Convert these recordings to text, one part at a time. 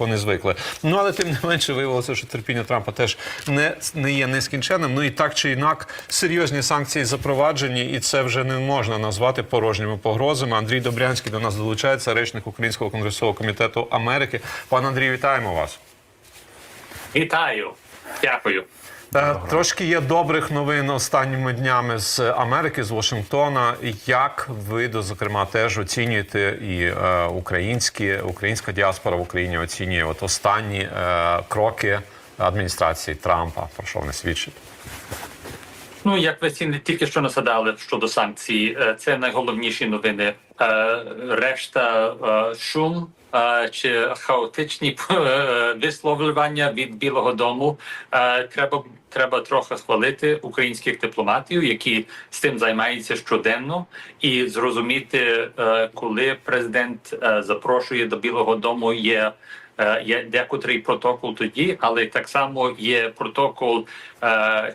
вони звикли. Ну але тим не менше виявилося, що терпіння Трампа теж не, не є нескінченним. Ну і так чи інак серйозні санкції запроваджені, і це вже не можна назвати порожніми погрозами. Андрій Добрянський до нас долучається, речник Українського конгресового комітету Америки. Пан Андрій, вітаємо вас. Вітаю, дякую. Е, Трошки є добрих новин останніми днями з Америки, з Вашингтона. Як ви, до зокрема, теж оцінюєте і е, українські, українська діаспора в Україні оцінює от останні е, кроки адміністрації Трампа, про що вони свідчать? Ну як ви ці тільки що насадали щодо санкцій, це найголовніші новини. Решта шум чи хаотичні висловлювання від Білого Дому треба. Треба трохи схвалити українських дипломатів, які з тим займаються щоденно, і зрозуміти, е, коли президент е, запрошує до Білого Дому, є Е, Є декотрий протокол тоді, але так само є протокол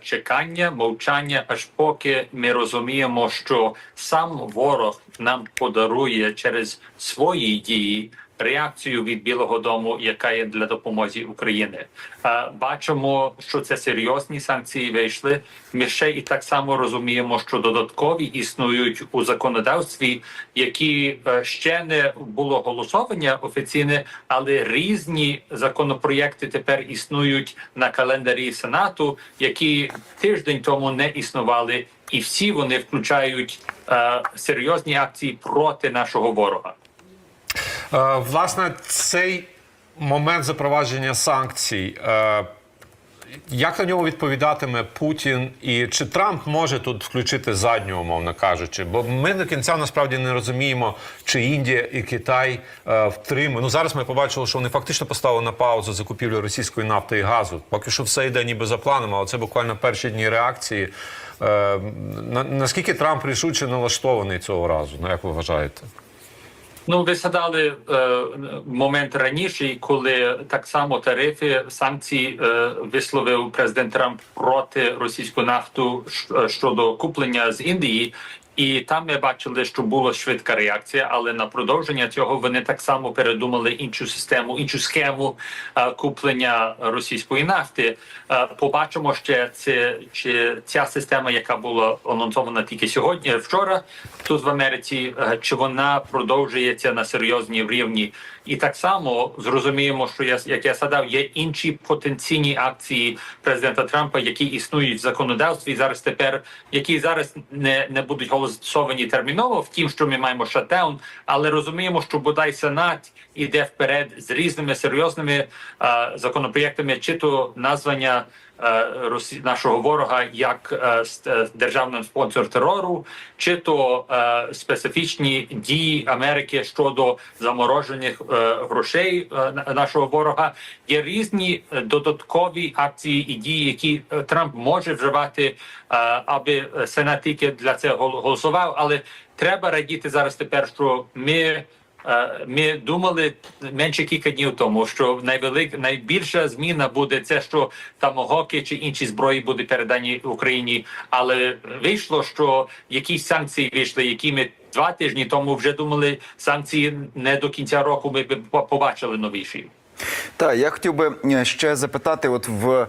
чекання, мовчання, аж поки ми розуміємо, що сам ворог нам подарує через свої дії реакцію від Білого Дому, яка є для допомоги України. Бачимо, що це серйозні санкції вийшли. Ми ще і так само розуміємо, що додаткові існують у законодавстві, які е, ще не було голосування офіційне, але різні законопроєкти тепер існують на календарі Сенату, які тиждень тому не існували, і всі вони включають е, серйозні акції проти нашого ворога. Е, власне, цей момент запровадження санкцій. Е, як на нього відповідатиме Путін, і чи Трамп може тут включити задню, умовно кажучи? Бо ми до кінця насправді не розуміємо, чи Індія і Китай е, втримують. Ну зараз ми побачили, що вони фактично поставили на паузу закупівлю російської нафти і газу. Поки що все йде ніби за планом, але це буквально перші дні реакції. Е, на, наскільки Трамп рішуче налаштований цього разу? Ну як ви вважаєте? Ну, ви згадали е, момент раніше, коли так само тарифи санкції е, висловив президент Трамп проти російської нафту щодо куплення з Індії. І там ми бачили, що була швидка реакція, але на продовження цього вони так само передумали іншу систему, іншу схему е, куплення російської нафти. Е, побачимо ще це чи ця система, яка була анонсована тільки сьогодні, вчора тут в Америці, е, чи вона продовжується на серйозній рівні. І так само зрозуміємо, що я як я сказав, є інші потенційні акції президента Трампа, які існують в законодавстві зараз. Тепер які зараз не, не будуть голосовані терміново. Втім, що ми маємо шатдаун, але розуміємо, що бодай сенат іде вперед з різними серйозними е, законопроєктами, чи то названня. Нашого ворога як е, е, державним спонсор терору, чи то е, специфічні дії Америки щодо заморожених е, грошей е, на- нашого ворога. Є різні е, додаткові акції і дії, які е, Трамп може вживати, е, аби е, Сенат тільки для цього гол- голосував. Але треба радіти зараз тепер, що ми. Ми думали менше кілька днів тому, що найвелик найбільша зміна буде це, що тамогоки чи інші зброї буде передані Україні. Але вийшло, що якісь санкції вийшли, які ми два тижні тому вже думали, санкції не до кінця року. Ми б побачили новіші. Так, я хотів би е, ще запитати: от в е,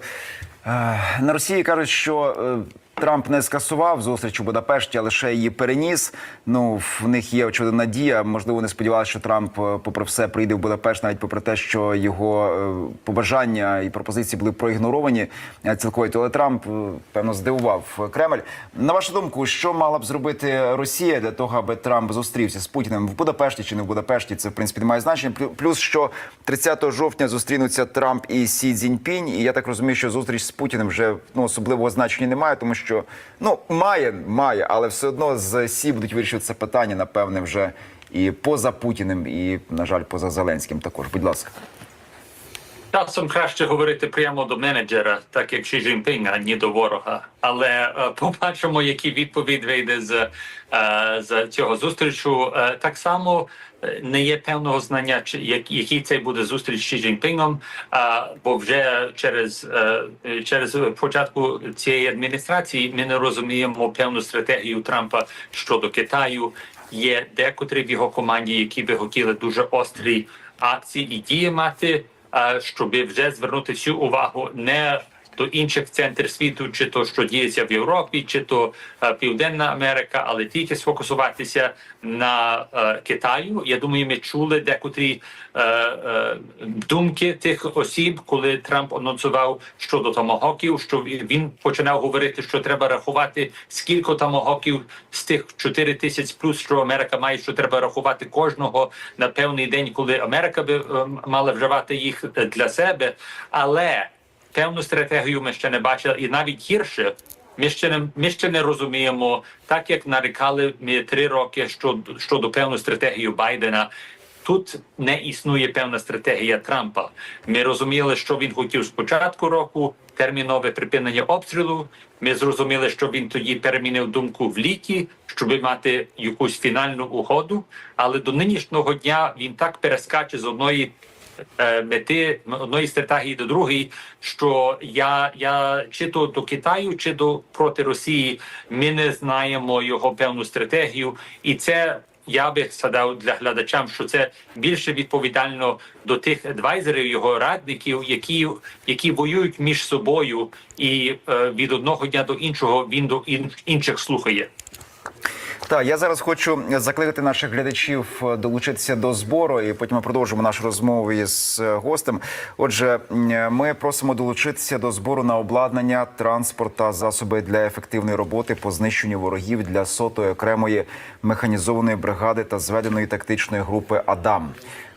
на Росії кажуть, що е, Трамп не скасував зустріч у Будапешті, а лише її переніс. Ну в них є очевидно надія. Можливо, не сподівалися, що Трамп, е, попри все, прийде в Будапешт, навіть попри те, що його е, побажання і пропозиції були проігноровані е, цілковито. Але Трамп певно здивував Кремль. На вашу думку, що мала б зробити Росія для того, аби Трамп зустрівся з Путіним в Будапешті чи не в Будапешті? Це в принципі не має значення. Плю- Плюс що 30 жовтня зустрінуться Трамп і Сі Цзіньпінь, і я так розумію, що зустріч з Путіним вже ну особливого значення немає, тому що ну має, має, але все одно з Сі будуть це питання, напевне, вже і поза Путіним, і на жаль, поза Зеленським. Також, будь ласка. Часом краще говорити прямо до менеджера, так як Ші Цзіньпінь, а ні до ворога. Але е, побачимо, який відповідь вийде з, е, з цього зустрічу. Е, так само не є певного знання, чи як, який це буде зустріч з Ші Цзіньпіном, е, бо вже через, через початку цієї адміністрації ми не розуміємо певну стратегію Трампа щодо Китаю. Є декотрі в його команді, які би хотіли дуже острі акції і дії мати. Е, щоб вже звернути всю увагу не до інших центрів світу, чи то що діється в Європі, чи то е, Південна Америка, але тільки сфокусуватися на е, Китаю. Я думаю, ми чули декотрі е, думки тих осіб, коли Трамп анонсував щодо тамагоків, що він починав говорити, що треба рахувати скільки тамагоків з тих 4 тисяч плюс, що Америка має, що треба рахувати кожного на певний день, коли Америка би е, мала вживати їх для себе, але певну стратегію ми ще не бачили, і навіть гірше. Ми ще не ми ще не розуміємо, так як нарікали ми три роки щодо щодо певну стратегію Байдена. Тут не існує певна стратегія Трампа. Ми розуміли, що він хотів з початку року термінове припинення обстрілу. Ми зрозуміли, що він тоді перемінив думку в літі, щоб мати якусь фінальну угоду. Але до нинішнього дня він так перескаче з одної мети одної стратегії до другої, що я, я чи то до Китаю, чи до проти Росії, ми не знаємо його певну стратегію, і це. Я би сказав для глядачам, що це більше відповідально до тих адвайзерів, його радників, які, які воюють між собою, і е, від одного дня до іншого він до ін, інших слухає. Так, я зараз хочу закликати наших глядачів е, долучитися до збору, і потім ми продовжимо нашу розмову із е, гостем. Отже, ми просимо долучитися до збору на обладнання, транспорт та засоби для ефективної роботи по знищенню ворогів для сотої окремої механізованої бригади та зведеної тактичної групи Адам.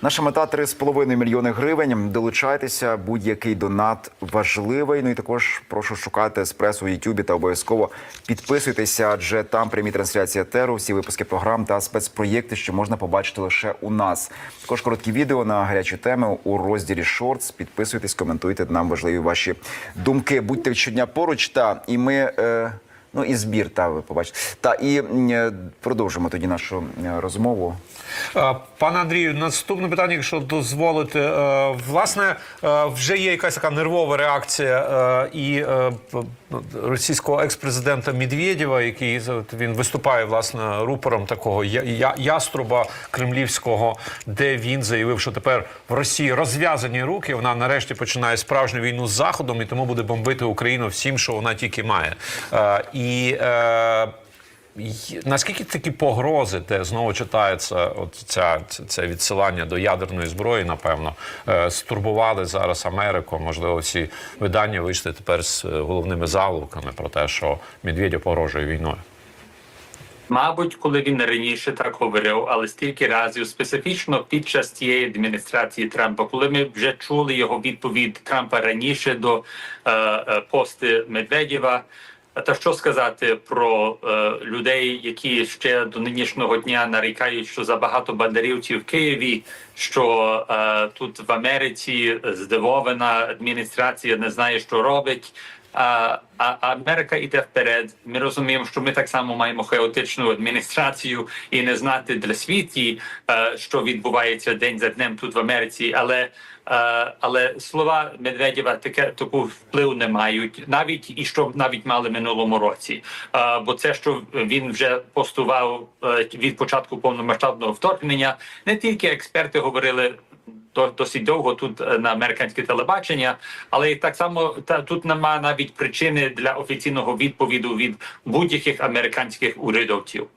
Наша мета 3,5 мільйони гривень. Долучайтеся, будь-який донат важливий. Ну і також прошу шукати еспресо в Ютубі та обов'язково підписуйтеся, адже там прямі трансляції етеру, всі випуски програм та спецпроєкти, що можна побачити лише у нас. Також короткі відео на гарячі теми у розділі Шортс. Підписуйтесь, коментуйте нам важливі ваші думки. Будьте щодня поруч. Та і ми. Е... Ну і збір, та ви побачите. Та і е, продовжимо тоді нашу е, розмову. Е, Пане Андрію, наступне питання, якщо дозволите, власне, вже є якась така нервова реакція і е, російського екс-президента Медведєва, який він виступає власне рупором такого яструба кремлівського, де він заявив, що тепер в Росії розв'язані руки. Вона нарешті починає справжню війну з заходом і тому буде бомбити Україну всім, що вона тільки має. І е, Наскільки такі погрози, де знову читається от ця, це, відсилання до ядерної зброї, напевно, е, стурбували зараз Америку. Можливо, всі видання вийшли тепер з е, головними заголовками про те, що Медведєв погрожує війною. Мабуть, коли він раніше так говорив, але стільки разів специфічно під час цієї адміністрації Трампа, коли ми вже чули його відповідь Трампа раніше до е, е, пости Медведєва. Та що сказати про е, людей, які ще до нинішнього дня нарікають, що забагато бандерівців в Києві, що е, тут в Америці здивована адміністрація не знає, що робить. А, а Америка йде вперед. Ми розуміємо, що ми так само маємо хаотичну адміністрацію і не знати для світі, е, що відбувається день за днем тут в Америці. Але е, але слова Медведєва таке таку вплив не мають, навіть і що навіть мали минулому році. Е, бо це, що він вже постував від початку повномасштабного вторгнення, не тільки експерти говорили досить довго тут е, на американське телебачення, але так само та тут немає навіть причини для офіційного відповіду від будь-яких американських урядовців.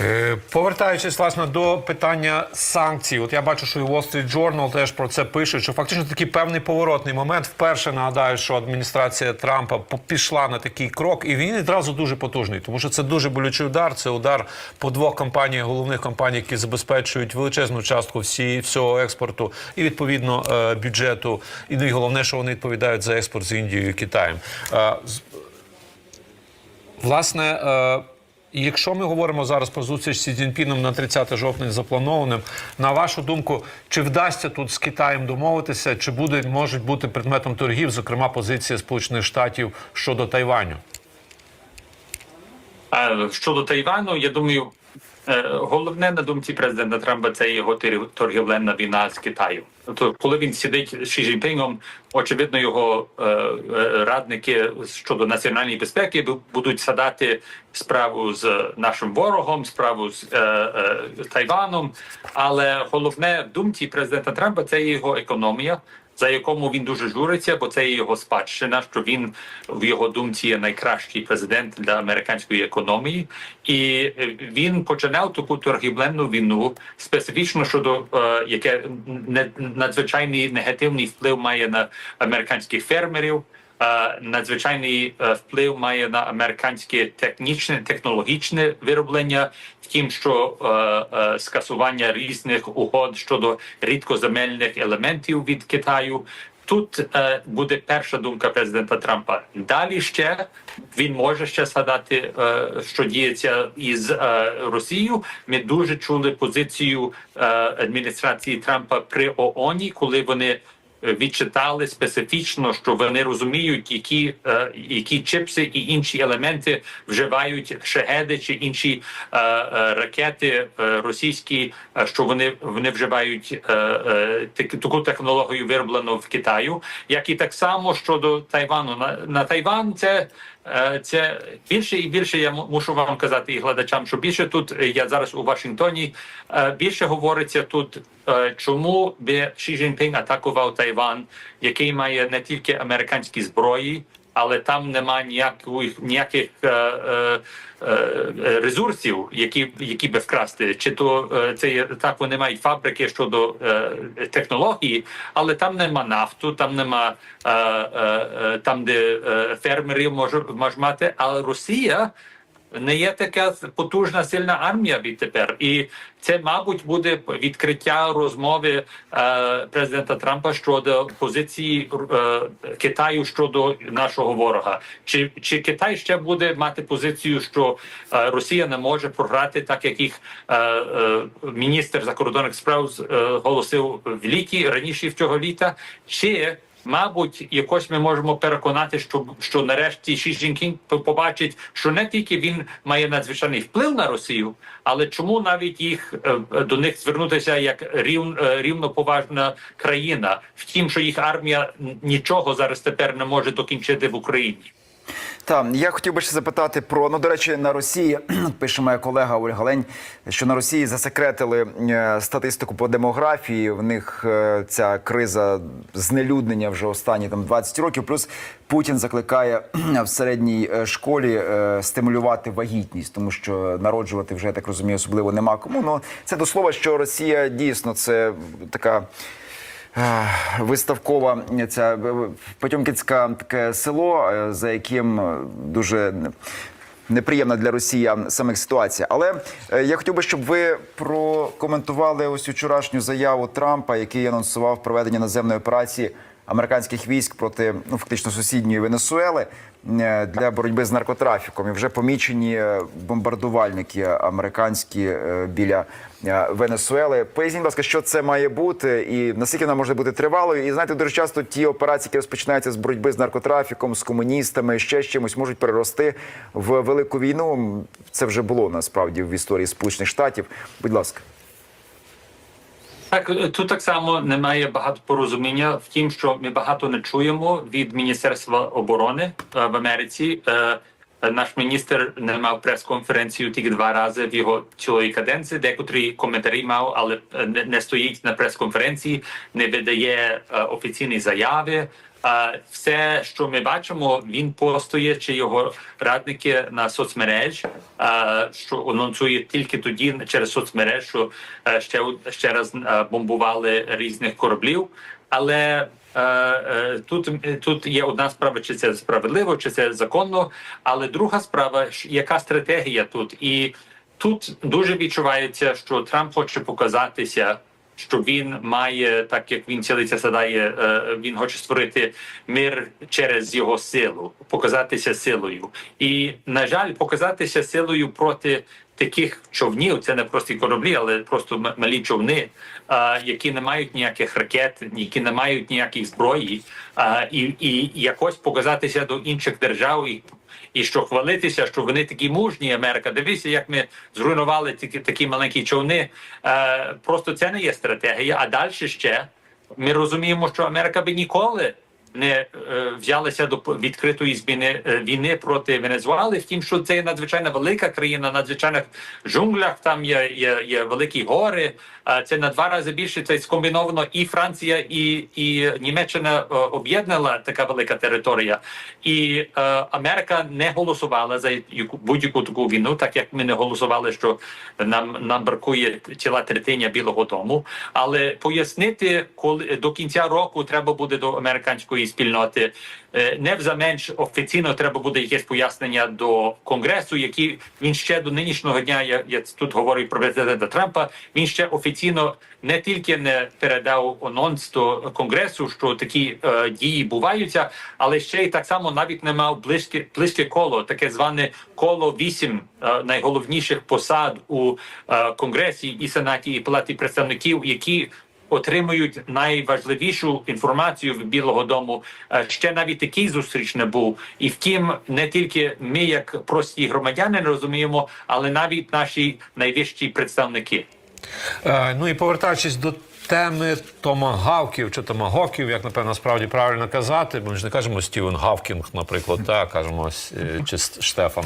Е, Повертаючись власне до питання санкцій, от я бачу, що і Wall Street Journal теж про це пише, що фактично такий певний поворотний момент. Вперше нагадаю, що адміністрація Трампа пішла на такий крок, і він відразу дуже потужний, тому що це дуже болючий удар. Це удар по двох компаніях, головних компаній, які забезпечують величезну частку всі, всього експорту і відповідно е, бюджету. І ну головне, що вони відповідають за експорт з Індією і Китаєм. Е, Власне, е, якщо ми говоримо зараз про зустріч з Дзіньпіном на 30 жовтня запланованим, на вашу думку, чи вдасться тут з Китаєм домовитися, чи буде можуть бути предметом торгів, зокрема позиція Сполучених Штатів щодо Тайваню? Щодо Тайвану, я думаю, Е, Головне на думці президента Трампа це його торгівельна війна з Китаєм. Тобто, коли він сидить з Ші Цзіньпінгом, очевидно, його е, е, радники щодо національної безпеки будуть садати справу з нашим ворогом, справу з е, е, Тайваном. Але головне в думці президента Трампа це його економія за якому він дуже журиться, бо це його спадщина, що він в його думці є найкращий президент для американської економії, і е, він починав таку торгівленну війну специфічно щодо е, яке надзвичайний негативний вплив має на американських фермерів. Е, Надзвичайний е, вплив має на американське технічне технологічне вироблення, втім, що е, скасування різних угод щодо рідкоземельних елементів від Китаю. Тут е, буде перша думка президента Трампа. Далі ще він може ще згадати, е, що діється із е, Росією. Ми дуже чули позицію е, адміністрації Трампа при ООНі, коли вони відчитали специфічно, що вони розуміють, які, е, які чипси і інші елементи вживають шегеди чи інші е, е, ракети е, російські, е, що вони, вони вживають е, е, таку технологію вироблену в Китаю, як і так само щодо Тайвану. На, на Тайван це. Е, Це більше і більше я мушу вам казати і глядачам, що більше тут е, я зараз у Вашингтоні. е, Більше говориться тут, чому Ші Цзіньпінь атакував Тайван, який має не тільки американські зброї, але там нема ніяких ніяких е, е, е, ресурсів, які які би вкрасти. Чи то е, це так, вони мають фабрики щодо е, технології, але там нема нафту, там нема е, е, е, там, де фермерів може мати. Але Росія не є така потужна сильна армія відтепер, і це, мабуть, буде відкриття розмови е, президента Трампа щодо позиції е, Китаю щодо нашого ворога. Чи, чи Китай ще буде мати позицію, що е, Росія не може програти, так як їх е, е, міністр закордонних справ е, голосив в літі раніше в цього літа, чи Мабуть, якось ми можемо переконати, що що нарешті Ші Жінкін побачить, що не тільки він має надзвичайний вплив на Росію, але чому навіть їх е, до них звернутися як рів, е, рівноповажна країна, втім, що їх армія нічого зараз тепер не може докінчити в Україні. Так, я хотів би ще запитати про ну до речі, на Росії пише моя колега Ольга Лень, що на Росії засекретили е, статистику по демографії. В них е, ця криза знелюднення вже останні там 20 років. Плюс Путін закликає в середній е, школі стимулювати вагітність, тому що народжувати вже я так розумію, особливо нема кому. Ну це до слова, що Росія дійсно це така. Е, Виставкова ця Потьомкінська таке село, е, за яким е, дуже неприємна для росіян самих ситуація. Але е, я хотів би, щоб ви прокоментували ось вчорашню заяву Трампа, який анонсував проведення наземної операції американських військ проти ну фактично сусідньої Венесуели е, для боротьби з наркотрафіком. І вже помічені е, бомбардувальники американські е, біля Венесуели. Поясніть, будь ласка, що це має бути, і наскільки вона може бути тривалою? І знаєте, дуже часто ті операції, які розпочинаються з боротьби з наркотрафіком, з комуністами, ще з чимось, можуть перерости в велику війну. Це вже було насправді в історії Сполучених Штатів. Будь ласка. Так, е, тут так само немає багато порозуміння. в тім, що ми багато не чуємо від Міністерства оборони е, в Америці. Е, е, Наш міністр не мав прес-конференцію тільки два рази в його цілої каденції. Декотрі коментарі мав, але е, не, стоїть на прес-конференції, не видає е, офіційні заяви. Все, що ми бачимо, він постує чи його радники на соцмереж, що анонсує тільки тоді через соцмереж, що е, ще ще раз е, бомбували різних кораблів. Але е, е, тут, тут є одна справа, чи це справедливо, чи це законно. Але друга справа, яка стратегія тут, і тут дуже відчувається, що Трамп хоче показатися що він має, так як він цілиться садає, е, він хоче створити мир через його силу, показатися силою. І на жаль, показатися силою проти таких човнів. Це не прості кораблі, але просто малі човни, які не мають ніяких ракет, які не мають ніяких зброї, і, і якось показатися до інших держав і І що хвалитися, що вони такі мужні, Америка. Дивіться, як ми зруйнували такі, такі маленькі човни. Е, просто це не є стратегія. А далі ще ми розуміємо, що Америка би ніколи не е, взялася до відкритої зміни е, війни проти Венезуели. Втім, що це надзвичайно велика країна, надзвичайних джунглях. Там є, є, є великі гори. А це на два рази більше. Це скомбіновано і Франція, і, і Німеччина е, об'єднала така велика територія. І е, Америка не голосувала за будь-яку таку війну, так як ми не голосували, що нам, нам бракує ціла третиня Білого Дому. Але пояснити, коли до кінця року треба буде до американської спільноти. е, Не взаменш офіційно треба буде якесь пояснення до конгресу, який він ще до нинішнього дня. Я, я тут говорю про президента Трампа. Він ще офіційно не тільки не передав анонс до конгресу, що такі е, дії буваються, але ще й так само навіть не мав близьке близьке коло, таке зване коло вісім е, найголовніших посад у е, конгресі і сенаті і палаті представників, які отримують найважливішу інформацію від Білого Дому. Е, Ще навіть такий зустріч не був. І втім, не тільки ми, як прості громадяни, не розуміємо, але навіть наші найвищі представники. Е, ну і повертаючись до теми томагавків чи томагавків, як напевно справді правильно казати, бо ми ж не кажемо Стівен Гавкінг, наприклад, так, кажемо е, чи Штефан.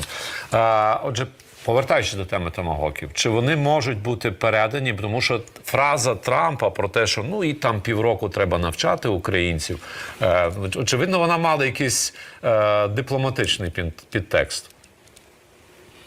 Отже. Повертаючись до теми томагавків, чи вони можуть бути передані, тому що фраза Трампа про те, що ну і там півроку треба навчати українців, е, очевидно, вона мала якийсь е, дипломатичний під- підтекст.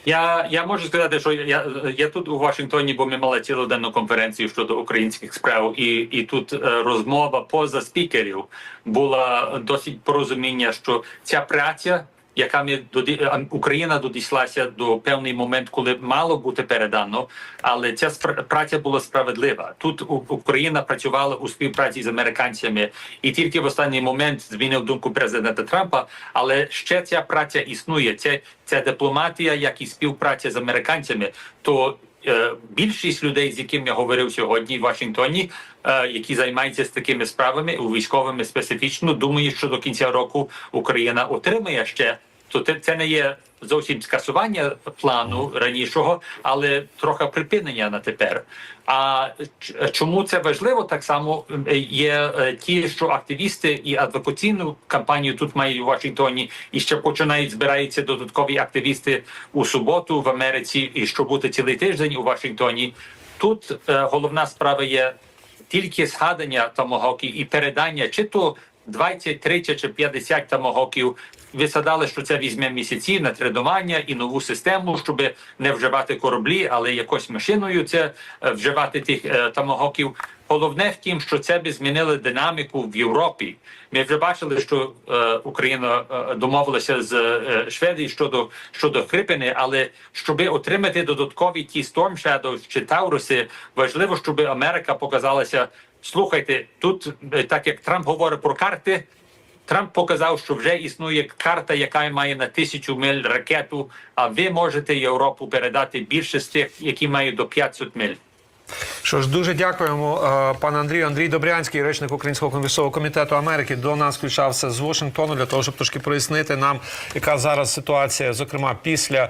Я, я можу сказати, що я, я тут у Вашингтоні, бо ми мали цілоденну конференцію щодо українських справ, і, і тут е, розмова поза спікерів була досить порозуміння, що ця праця, яка ми доді, е, Україна додійшлася до певний момент, коли мало бути передано, але ця спра- праця була справедлива. Тут Україна працювала у співпраці з американцями, і тільки в останній момент змінив думку президента Трампа. Але ще ця праця існує. Це ця дипломатія, як і співпраця з американцями, то більшість людей, з якими я говорив сьогодні в Вашингтоні, е, які займаються з такими справами у військовими специфічно, думають, що до кінця року Україна отримає ще. То це, це не є зовсім скасування плану ранішого, але трохи припинення на тепер. А чому це важливо? Так само є е, ті, що активісти і адвокаційну кампанію тут мають у Вашингтоні, і ще починають збираються додаткові активісти у суботу в Америці, і що буде цілий тиждень у Вашингтоні. Тут е, головна справа є тільки згадання томогоків і передання, чи то 20, 30 чи 50 томогоків. Ви згадали, що це візьме місяці на тренування і нову систему, щоб не вживати кораблі, але якось машиною це е, вживати тих е, томогоків. Головне в тім, що це би змінило динаміку в Європі. Ми вже бачили, що е, Україна е, домовилася з е, Шведії щодо щодо Хрипини, але щоб отримати додаткові ті Storm Shadows чи Тауруси, важливо, щоб Америка показалася. Слухайте, тут е, так як Трамп говорить про карти. Трамп показав, що вже існує карта, яка має на тисячу миль ракету. А ви можете Європу передати більше з тих, які мають до 500 миль. Що ж, дуже дякуємо, е, пане Андрію. Андрій Добрянський, речник Українського конгресового комітету Америки, до нас включався з Вашингтону для того, щоб трошки прояснити нам, яка зараз ситуація, зокрема після